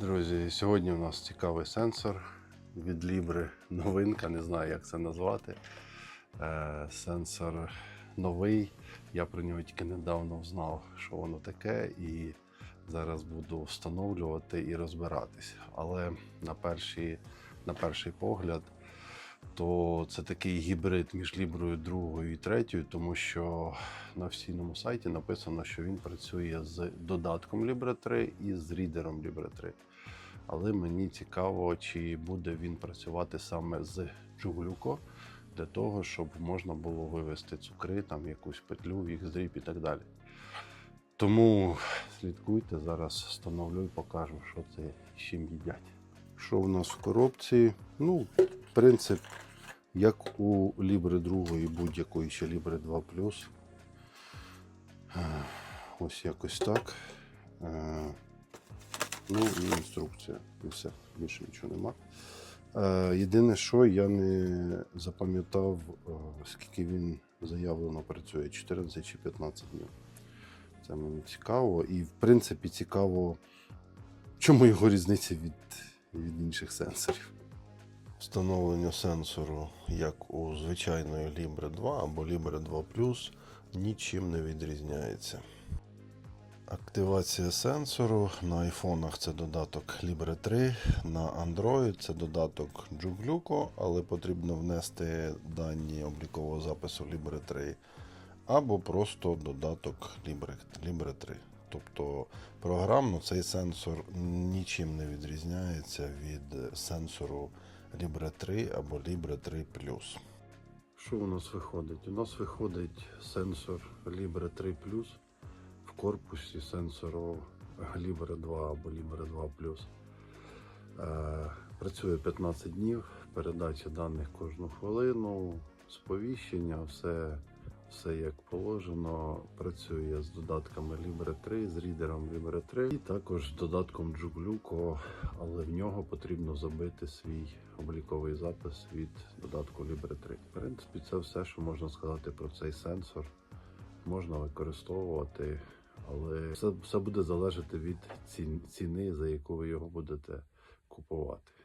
Друзі, сьогодні у нас цікавий сенсор від Libre. Новинка, не знаю, як це назвати. Е, сенсор новий. Я про нього тільки недавно знав, що воно таке, і зараз буду встановлювати і розбиратись. Але на перший, на перший погляд, то це такий гібрид між Ліброю другою і третьою, тому що на офіційному сайті написано, що він працює з додатком Libre 3 і з рідером Libre 3. Але мені цікаво, чи буде він працювати саме з Джуглюко, для того, щоб можна було вивести цукри, там якусь петлю, їх зріб і так далі. Тому слідкуйте, зараз встановлю і покажу, що це чим їдять. Що в нас в коробці? Ну, принцип, як у Libre 2 і будь-якої ще Libre 2 Е, Ось якось так. Е, Ну і інструкція. І все, більше нічого нема. Е, єдине, що я не запам'ятав, скільки він заявлено працює, 14 чи 15 днів. Це мені цікаво. І, в принципі, цікаво, чому його різниця від, від інших сенсорів. Встановлення сенсору, як у звичайної Libre 2 або Libre 2 нічим не відрізняється. Активація сенсору на айфонах це додаток Libre 3, на Android це додаток Jugluco, але потрібно внести дані облікового запису Libre 3, або просто додаток Libre 3. Тобто програмно цей сенсор нічим не відрізняється від сенсору Libre 3 або Libre 3 Що у нас виходить? У нас виходить сенсор Libre 3 в корпусі сенсору Libre 2 або Libre 2 Е, Працює 15 днів, передача даних кожну хвилину, сповіщення, все, все як положено. Працює з додатками Libre 3, з рідером Libre 3 і також з додатком Jugluco, але в нього потрібно забити свій обліковий запис від додатку Libre 3. В принципі, це все, що можна сказати про цей сенсор можна використовувати, але все, все буде залежати від ціни, за яку ви його будете купувати.